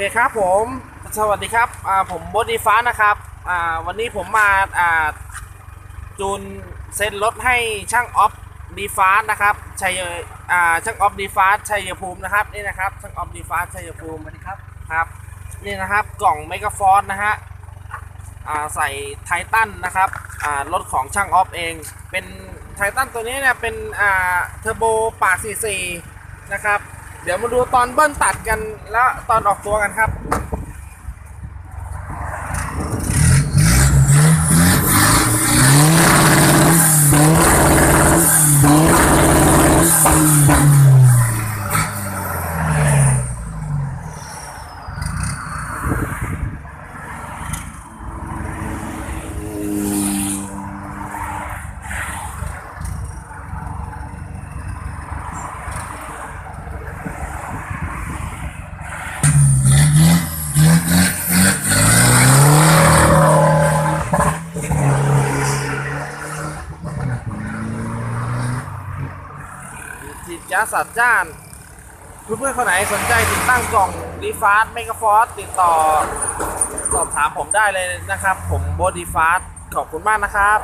เคครับผม สวัสดีครับอ่าผมบดีฟ้านะครับอ่าวันนี้ผมมาอ่าจูนเซ็นรถให้ช่างออฟดีฟ้านะครับชัยอ่าช่างออฟดีฟ้าชัยภูมินะครับนี่นะครับช่างออฟดีฟ้าชัยภูมิสวัสดีครับครับนี่นะครับกล่องเมกะฟอร์นะฮะอ่าใส่ไททันนะครับอ่ารถของช่างออฟเอง เป็นไททันตัวนี้เนี่ยเป็นอ่าเทอร์โบปาก44นะครับเดี๋ยวมาดูตอนเบิ้ลตัดกันแล้วตอนออกตัวกันครับ จิตจ้าสัตว์จ้าน เพื่อนๆคนไหนสนใจติดตั้งกล่องดีฟาสเมกะฟอสติดต่อสอบถามผมได้เลยนะครับ ผมโบดีฟาสขอบคุณมากนะครับ